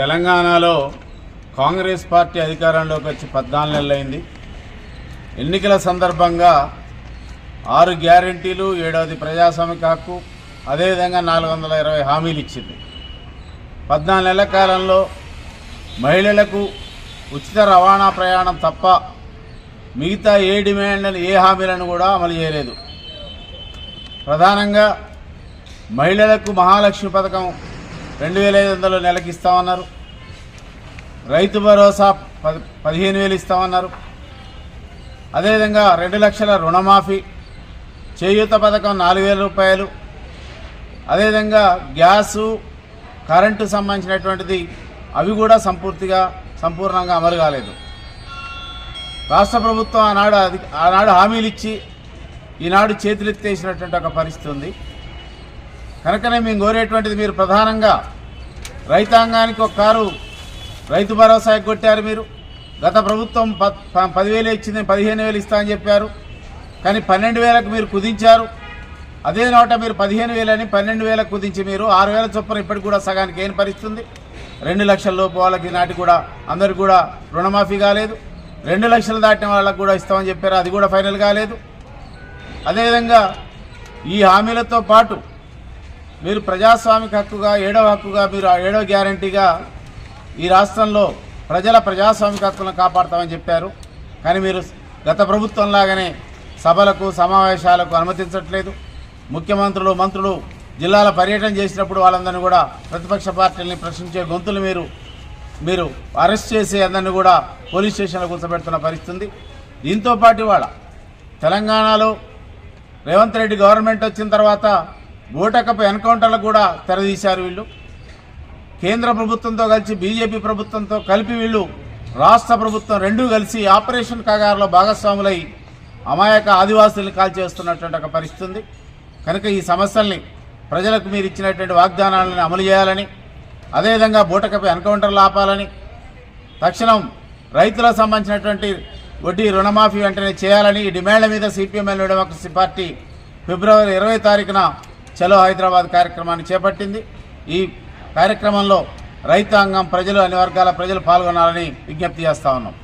తెలంగాణలో కాంగ్రెస్ పార్టీ అధికారంలోకి వచ్చి పద్నాలుగు నెలలైంది. ఎన్నికల సందర్భంగా ఆరు గ్యారంటీలు ఏడవది ప్రజాస్వామిక హక్కు అదేవిధంగా నాలుగు వందల ఇరవై హామీలు ఇచ్చింది. పద్నాలుగు నెలల కాలంలో మహిళలకు ఉచిత రవాణా ప్రయాణం తప్ప మిగతా ఏ డిమాండ్లను ఏ హామీలను కూడా అమలు చేయలేదు. ప్రధానంగా మహిళలకు మహాలక్ష్మి పథకం రెండు వేల ఐదు వందలు నెలకి ఇస్తామన్నారు. రైతు భరోసా పది పదిహేను వేలు ఇస్తామన్నారు. అదేవిధంగా రెండు లక్షల రుణమాఫీ చేయూత పథకం నాలుగు వేల రూపాయలు. అదేవిధంగా గ్యాసు కరెంటు సంబంధించినటువంటిది అవి కూడా సంపూర్తిగా సంపూర్ణంగా అమలు కాలేదు. రాష్ట్ర ప్రభుత్వం ఆనాడు అది ఆనాడు హామీలు ఇచ్చి ఈనాడు చేతులెత్తేసినటువంటి ఒక పరిస్థితి ఉంది. కనుకనే మేము కోరేటువంటిది మీరు ప్రధానంగా రైతాంగానికి ఒక కారు రైతు భరోసా కొట్టారు మీరు. గత ప్రభుత్వం ప- పదివేలు ఇచ్చింది పదిహేను వేలు ఇస్తా అని చెప్పారు. కానీ పన్నెండు వేలకు మీరు కుదించారు. అదే నోట మీరు పదిహేను వేలని పన్నెండు వేలకు కుదించి మీరు ఆరు వేల చొప్పున ఇప్పటికి కూడా సగానికి ఏం పరిస్థితుంది? రెండు లక్షల లోపు వాళ్ళకి నాటి కూడా అందరికి కూడా రుణమాఫీ కాలేదు. రెండు లక్షలు దాటిన వాళ్ళకు కూడా ఇస్తామని చెప్పారు. అది కూడా ఫైనల్ కాలేదు. అదేవిధంగా ఈ హామీలతో పాటు మీరు ప్రజాస్వామిక హక్కుగా ఏడవ హక్కుగా మీరు ఏడవ గ్యారంటీగా ఈ రాష్ట్రంలో ప్రజల ప్రజాస్వామిక హక్కులను కాపాడతామని చెప్పారు. కానీ మీరు గత ప్రభుత్వం లాగానే సభలకు సమావేశాలకు అనుమతించట్లేదు. ముఖ్యమంత్రులు మంత్రులు జిల్లాల పర్యటన చేసినప్పుడు వాళ్ళందరినీ కూడా ప్రతిపక్ష పార్టీలని ప్రశ్నించే గొంతులు మీరు మీరు అరెస్ట్ చేసి అందరినీ కూడా పోలీస్ స్టేషన్లో కూర్చోబెడుతున్న పరిస్థితుంది. దీంతో పాటు ఇవాళ తెలంగాణలో రేవంత్ రెడ్డి గవర్నమెంట్ వచ్చిన తర్వాత ఓటకపు ఎన్కౌంటర్లకు కూడా తెరదీశారు వీళ్ళు. కేంద్ర ప్రభుత్వంతో కలిసి బీజేపీ ప్రభుత్వంతో కలిపి వీళ్ళు రాష్ట్ర ప్రభుత్వం రెండూ కలిసి ఆపరేషన్ కగారులో భాగస్వాములై అమాయక ఆదివాసుల్ని కాల్చేస్తున్నటువంటి ఒక పరిస్థితి ఉంది. కనుక ఈ సమస్యల్ని ప్రజలకు మీరు ఇచ్చినటువంటి వాగ్దానాలను అమలు చేయాలని అదేవిధంగా బూటకపు ఎన్కౌంటర్లు ఆపాలని తక్షణం రైతులకు సంబంధించినటువంటి వడ్డీ రుణమాఫీ వెంటనే చేయాలని ఈ డిమాండ్ల మీద సిపిఎంఎల్ డెమోక్రసీ పార్టీ ఫిబ్రవరి ఇరవై తారీఖున చలో హైదరాబాద్ కార్యక్రమాన్ని చేపట్టింది. ఈ కార్యక్రమంలో రైతాంగం ప్రజలు అన్ని వర్గాల ప్రజలు పాల్గొనాలని విజ్ఞప్తి చేస్తా ఉన్నాం.